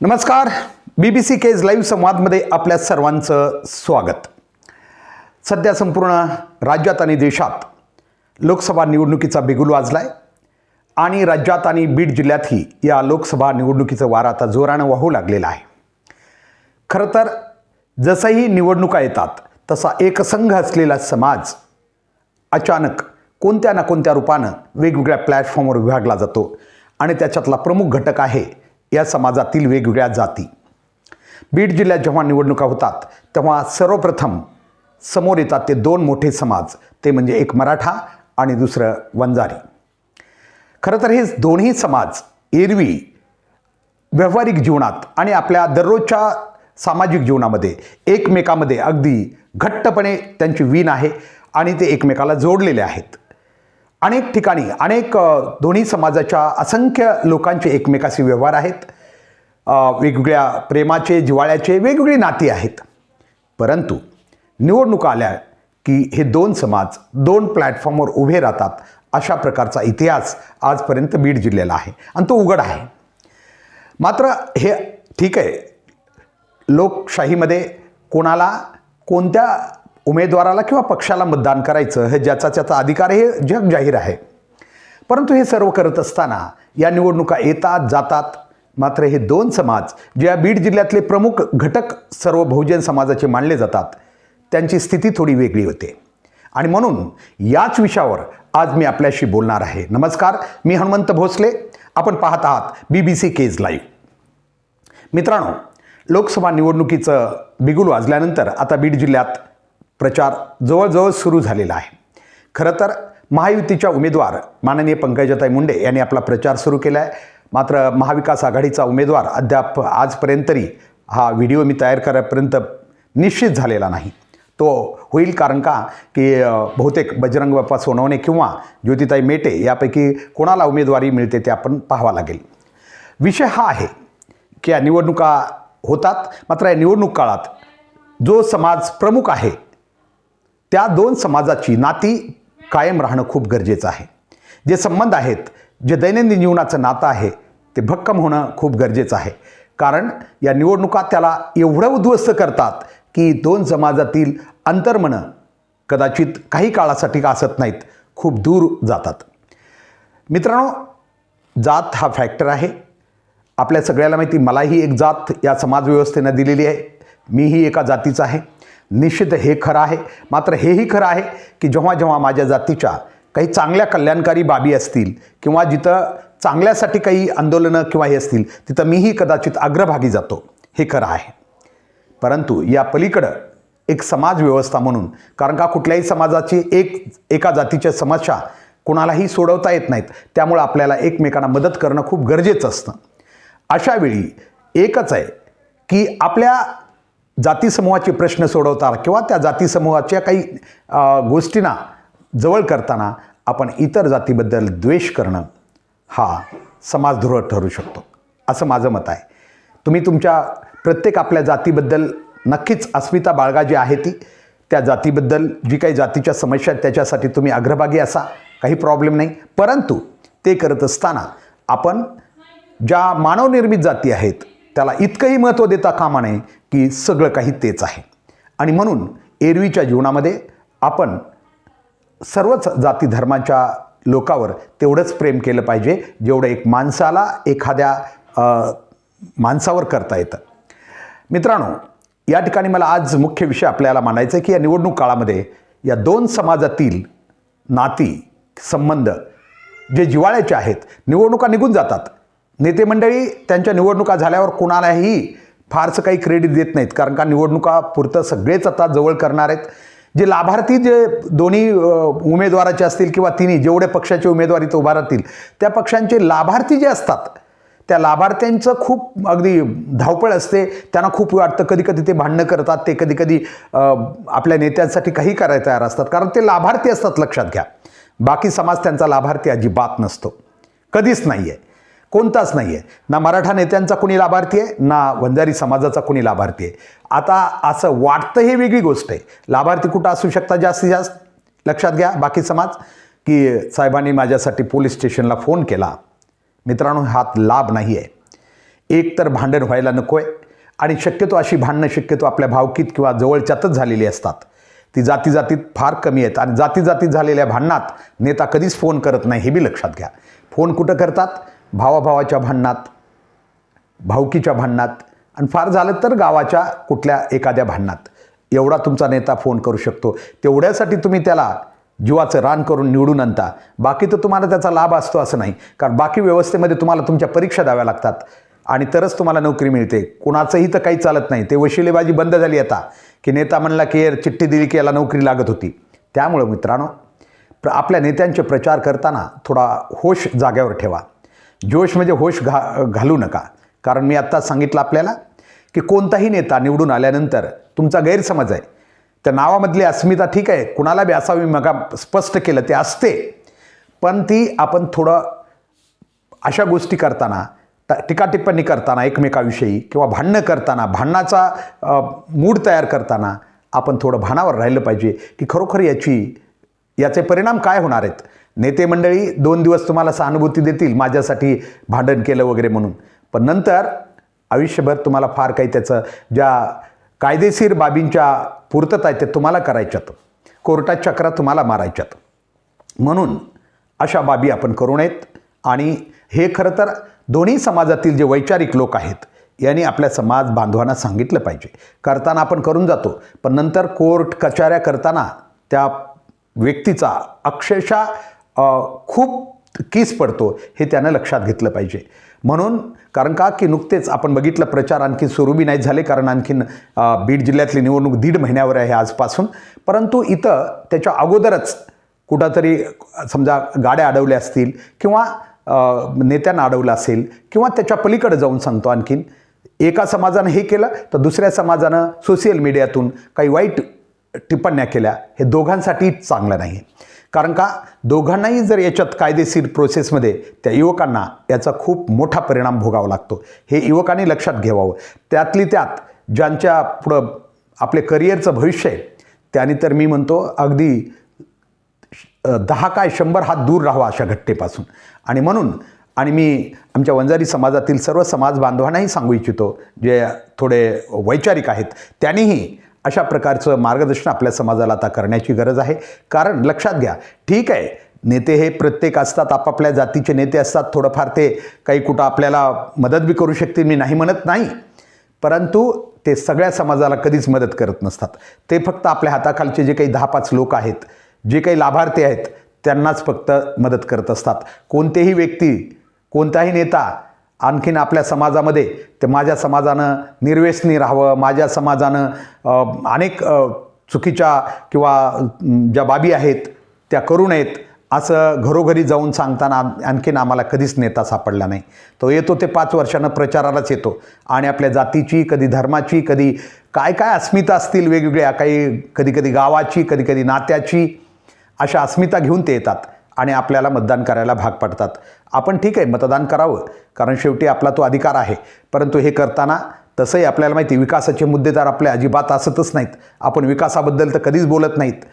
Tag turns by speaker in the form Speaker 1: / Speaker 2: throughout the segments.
Speaker 1: नमस्कार. B B C Kej live संवादमध्ये आपल्या सर्वांचं स्वागत. सध्या संपूर्ण राज्यात आणि देशात लोकसभा निवडणुकीचा बिगुल वाजला आहे आणि राज्यात आणि बीड जिल्ह्यातही या लोकसभा निवडणुकीचं वार आता जोरानं वाहू लागलेलं आहे. खरं तर जसंही निवडणुका येतात तसा एकसंघ असलेला समाज अचानक कोणत्या ना कोणत्या रूपानं वेगवेगळ्या प्लॅटफॉर्मवर विभागला जातो आणि त्याच्यातला प्रमुख घटक आहे या समाजातील वेगवेगळ्या जाती. बीड जिल्ह्यात जेव्हा निवडणुका होतात तेव्हा सर्वप्रथम समोर येतात ते दोन मोठे समाज ते म्हणजे एक मराठा आणि दुसरं वंजारी. खरं तर हे दोन्ही समाज एरवी व्यावहारिक जीवनात आणि आपल्या दररोजच्या सामाजिक जीवनामध्ये एकमेकामध्ये अगदी घट्टपणे त्यांची वीण आहे आणि ते एकमेकाला जोडलेले आहेत. अनेक ठिकाणी अनेक दोन्ही समाजाच्या असंख्य लोकांचे एकमेकाशी व्यवहार आहेत. वेगवेगळ्या प्रेमाचे जिवाळ्याचे वेगवेगळी नाती आहेत. परंतु निवडणुका आल्या की हे दोन समाज दोन प्लॅटफॉर्मवर उभे राहतात अशा प्रकारचा इतिहास आजपर्यंत बीड जिल्ह्याला आहे आणि तो उघड आहे. मात्र हे ठीक आहे. लोकशाहीमध्ये कोणाला कोणत्या उमेदवाराला किंवा पक्षाला मतदान करायचं हे ज्याचा त्याचा अधिकार हे जग जाहीर आहे. परंतु हे सर्व करत असताना या निवडणुका येतात जातात. मात्र हे दोन समाज जे या बीड जिल्ह्यातले प्रमुख घटक सर्व बहुजन समाजाचे मानले जातात त्यांची स्थिती थोडी वेगळी होते. आणि म्हणून याच विषयावर आज मी आपल्याशी बोलणार आहे. नमस्कार मी हनुमंत भोसले. आपण पाहत आहात B B C Kej live मित्रांनो लोकसभा निवडणुकीचं बिगुल वाजल्यानंतर आता बीड जिल्ह्यात प्रचार जवळजवळ सुरू झालेला आहे. खरं तर महायुतीच्या उमेदवार माननीय पंकजाताई मुंडे यांनी आपला प्रचार सुरू केला आहे मात्र महाविकास आघाडीचा उमेदवार अद्याप आजपर्यंत तरी हा व्हिडिओ मी तयार करायपर्यंत निश्चित झालेला नाही. तो होईल कारण का की बहुतेक बजरंग बाप्पा सोनवणे किंवा ज्योतिताई मेटे यापैकी कोणाला उमेदवारी मिळते ते आपण पाहावं लागेल. विषय हा आहे की या निवडणुका होतात मात्र या निवडणूक काळात जो समाज प्रमुख आहे त्या दोन समाजाची नाती कायम राहणं खूप गरजेचं आहे. जे संबंध आहेत जे दैनंदिन जीवनाचं नातं आहे ते भक्कम होणं खूप गरजेचं आहे. कारण या निवडणुका त्याला एवढं उद्ध्वस्त करतात की दोन समाजातील अंतर्मनं कदाचित काही काळासाठी का असत नाहीत खूप दूर जातात. मित्रांनो जात हा फॅक्टर आहे. आपल्या सगळ्याला माहिती मलाही एक जात या समाजव्यवस्थेनं दिलेली आहे. मीही एका जातीचा आहे. निश्चित हे खरं आहे. मात्र हेही खरं आहे की जेव्हा जेव्हा माझ्या जातीच्या काही चांगल्या कल्याणकारी बाबी असतील किंवा जिथं चांगल्यासाठी काही आंदोलनं किंवा हे असतील तिथं मीही कदाचित अग्रभागी जातो. हे खरं आहे. परंतु या पलीकडं एक समाज व्यवस्था म्हणून कारण का कुठल्याही समाजाची एक एका जातीच्या समस्या कुणालाही सोडवता येत नाहीत त्यामुळं आपल्याला एकमेकांना मदत करणं खूप गरजेचं असतं. अशावेळी एकच आहे की आपल्या जातीसमूहाचे प्रश्न सोडवताना किंवा त्या जातीसमूहाच्या काही गोष्टींना जवळ करताना आपण इतर जातीबद्दल द्वेष करणं हा समाजद्रोह ठरू शकतो. असं माझं मत आहे. तुम्ही तुमच्या प्रत्येक आपल्या जातीबद्दल नक्कीच अस्मिता बाळगा जी आहे ती. त्या जातीबद्दल जी काही जातीच्या समस्या आहेत त्याच्यासाठी तुम्ही अग्रभागी असा काही प्रॉब्लेम नाही. परंतु ते करत असताना आपण ज्या मानवनिर्मित जाती आहेत त्याला इतकंही महत्त्व देता कामा नये की सगळं काही तेच आहे. आणि म्हणून एरवीच्या जीवनामध्ये आपण सर्वच जाती धर्माच्या लोकावर तेवढंच प्रेम केलं पाहिजे जेवढं एक माणसाला एखाद्या माणसावर करता येतं. मित्रांनो या ठिकाणी मला आज मुख्य विषय आपल्याला मांडायचा आहे की या निवडणूक काळामध्ये या दोन समाजातील नाती संबंध जे जिवाळ्याचे आहेत निवडणुका निघून जातात. नेते मंडळी त्यांच्या निवडणुका झाल्यावर कोणालाही फारसं काही क्रेडिट देत नाहीत. कारण का निवडणुका पुरतं सगळेच आता जवळ करणार आहेत. जे लाभार्थी जे दोन्ही उमेदवाराचे असतील किंवा तिन्ही जेवढे पक्षाचे उमेदवारीत उभा राहतील त्या पक्षांचे लाभार्थी जे असतात त्या लाभार्थ्यांचं खूप अगदी धावपळ असते. त्यांना खूप वाटतं कधी कधी ते भांडणं करतात. ते कधी कधी आपल्या नेत्यांसाठी काही करायला तयार असतात. कारण ते लाभार्थी असतात लक्षात घ्या. बाकी समाज त्यांचा लाभार्थी अजिबात नसतो. कधीच नाही आहे कोणताच नाही आहे ना मराठा नेत्यांचा कोणी लाभार्थी आहे ना वंजारी समाजाचा कोणी लाभार्थी आहे. आता असं वाटतं हे वेगळी गोष्ट आहे. लाभार्थी कुठं असू शकता जास्तीत जास्त? लक्षात घ्या बाकी समाज. की साहेबांनी माझ्यासाठी पोलीस स्टेशनला फोन केला. मित्रांनो हात लाभ नाही आहे एक तर भांडण व्हायला नको आहे आणि शक्यतो अशी भांडणं शक्यतो आपल्या भावकीत किंवा जवळच्यातच झालेली असतात. ती जाती जातीत फार कमी आहेत. आणि जाती जातीत झालेल्या भांडणात नेता कधीच फोन करत नाही हे बी लक्षात घ्या. फोन कुठं करतात? भावाभावाच्या भांडणात भावकीच्या भांडणात आणि फार झालं तर गावाच्या कुठल्या एखाद्या भांडणात. एवढा तुमचा नेता फोन करू शकतो. तेवढ्यासाठी तुम्ही त्याला जीवाचं रान करून निवडून आणता. बाकी तर तुम्हाला त्याचा लाभ असतो असं नाही. कारण बाकी व्यवस्थेमध्ये तुम्हाला तुमच्या परीक्षा द्याव्या लागतात. आणि तरच तुम्हाला नोकरी मिळते. कुणाचंही तर काही चालत नाही. ते वशिलेबाजी बंद झाली आता की नेता म्हणला की यार चिठ्ठी दिली की याला नोकरी लागत होती. त्यामुळं मित्रांनो प्र आपल्या नेत्यांचे प्रचार करताना थोडा होश जाग्यावर ठेवा. जोश म्हणजे होश घा घालू नका. कारण मी आत्ता सांगितलं आपल्याला की कोणताही नेता निवडून आल्यानंतर तुमचा गैरसमज आहे. त्या नावामधली अस्मिता ठीक आहे कुणाला बी असावी मग स्पष्ट केलं ते असते. पण ती आपण थोडं अशा गोष्टी करताना ट- टीकाटिप्पणी करताना एकमेकाविषयी किंवा भांडणं करताना भांडणाचा मूड तयार करताना आपण थोडं भानावर राहिलं पाहिजे की खरोखर याची याचे परिणाम काय होणार आहेत? नेते मंडळी दोन दिवस तुम्हाला सहानुभूती देतील माझ्यासाठी भांडण केलं वगैरे म्हणून. पण नंतर आयुष्यभर तुम्हाला फार काही त्याचं ज्या कायदेशीर बाबींच्या पूर्तता आहेत ते तुम्हाला करायच्यात. कोर्टात चक्रा तुम्हाला मारायच्यात. म्हणून अशा बाबी आपण करू नयेत. आणि हे खरं तर दोन्ही समाजातील जे वैचारिक लोक आहेत यांनी आपल्या समाज बांधवांना सांगितलं पाहिजे. करताना आपण करून जातो पण नंतर कोर्ट कचाऱ्या करताना त्या व्यक्तीचा अक्षरशः खूप कीस पडतो हे त्यानं लक्षात घेतलं पाहिजे. म्हणून कारण का की नुकतेच आपण बघितलं प्रचार आणखी सुरूबी नाही झाले कारण आणखीन बीड जिल्ह्यातली निवडणूक दीड महिन्यावर आहे आजपासून. परंतु इथं त्याच्या अगोदरच कुठंतरी समजा गाड्या अडवल्या असतील किंवा नेत्यांना अडवलं असेल किंवा त्याच्या पलीकडे जाऊन सांगतो आणखीन. एका समाजानं हे केलं तर दुसऱ्या समाजानं सोशल मीडियातून काही वाईट टिप्पण्या केल्या हे दोघांसाठी चांगलं नाही. कारण का दोघांनाही जर याच्यात कायदेशीर प्रोसेसमध्ये त्या युवकांना याचा खूप मोठा परिणाम भोगावा लागतो. हे युवकांनी लक्षात घ्यावं त्यातली त्यात ज्यांच्या पुढं आपले करिअरचं भविष्य आहे त्याने तर मी म्हणतो अगदी दहा काय शंभर हात दूर राहावा अशा घटनेपासून. आणि म्हणून आणि मी आमच्या वंजारी समाजातील सर्व समाज बांधवांनाही सांगू इच्छितो जे थोडे वैचारिक आहेत त्यांनीही अशा प्रकारचं मार्गदर्शन आपल्या समाजाला आता करण्याची गरज आहे. कारण लक्षात घ्या ठीक आहे नेते हे प्रत्येक असतात आपापल्या जातीचे नेते असतात थोडंफार ते काही कुठं आपल्याला मदत बी करू शकतील मी नाही म्हणत नाही. परंतु ते सगळ्या समाजाला कधीच मदत करत नसतात. ते फक्त आपल्या हाताखालचे जे काही दहा पाच लोक आहेत जे काही लाभार्थी आहेत त्यांनाच फक्त मदत करत असतात. कोणतेही व्यक्ती कोणताही नेता आणखीन आपल्या समाजामध्ये ते माझ्या समाजानं निर्व्यसनी राहावं माझ्या समाजानं अनेक चुकीच्या किंवा ज्या बाबी आहेत त्या करू नयेत असं घरोघरी जाऊन सांगताना आणखीन आम्हाला कधीच नेता सापडला नाही. तो येतो ते पाच वर्षानं प्रचारालाच येतो. आणि आपल्या जातीची कधी धर्माची कधी काय काय अस्मिता असतील वेगवेगळ्या काही कधी कधी गावाची कधी कधी नात्याची अशा अस्मिता घेऊन ते येतात. आणि आपल्याला मतदान करायला भाग पडतात. आपण ठीक आहे मतदान करावं कारण शेवटी आपला तो अधिकार आहे. परंतु हे करताना तसंही आपल्याला माहिती आहे, विकासाचे मुद्दे तर आपले अजिबात असतच नाहीत. आपण विकासाबद्दल तर कधीच बोलत नाहीत.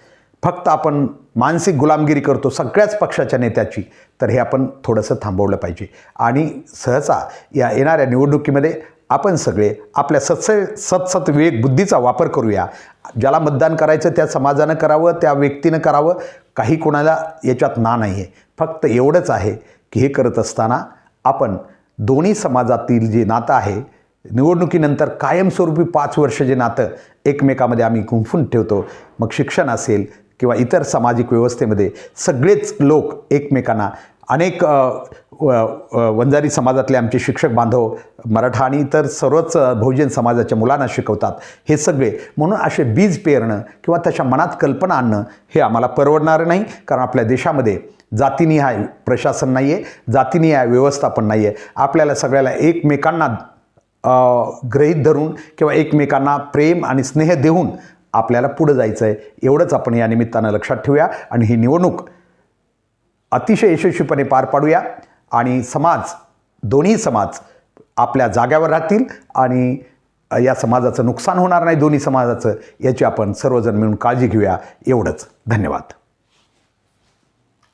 Speaker 1: फक्त आपण मानसिक गुलामगिरी करतो सगळ्याच पक्षाच्या नेत्याची तर हे आपण थोडंसं थांबवलं पाहिजे. आणि सहसा या येणाऱ्या निवडणुकीमध्ये आपण सगळे आपल्या सत्स सत्सत विवेक बुद्धीचा वापर करूया. ज्याला मतदान करायचं त्या समाजानं करावं त्या व्यक्तीनं करावं काही कोणाला याच्यात ना नाही आहे फक्त एवढंच आहे की हे करत असताना आपण दोन्ही समाजातील जे नातं आहे निवडणुकीनंतर कायमस्वरूपी पाच वर्ष जे नातं एकमेकामध्ये आम्ही गुंफून ठेवतो मग शिक्षण असेल किंवा इतर सामाजिक व्यवस्थेमध्ये सगळेच लोक एकमेकांना अनेक वंजारी समाजातले आमचे शिक्षक बांधव मराठा आणि इतर सर्वच बहुजन समाजाच्या मुलांना शिकवतात. हे सगळे म्हणून असे बीज पेरणं किंवा त्याच्या मनात कल्पना आणणं हे आम्हाला परवडणारं नाही कारण आपल्या देशामध्ये जातीनिहाय प्रशासन नाही आहे जातीनिहाय व्यवस्थापन नाही आहे आपल्याला सगळ्याला एकमेकांना ग्रहीत धरून किंवा एकमेकांना प्रेम आणि स्नेह देऊन आपल्याला पुढं जायचं आहे एवढंच आपण या निमित्तानं लक्षात ठेवूया आणि ही निवडणूक अतिशय यशस्वीपणे पार पाडूया. आणि समाज दोन्ही समाज आपल्या जाग्यावर राहतील आणि या समाजाचं नुकसान होणार नाही दोन्ही समाजाचं याची आपण सर्वजण मिळून काळजी घेऊया. एवढंच. धन्यवाद.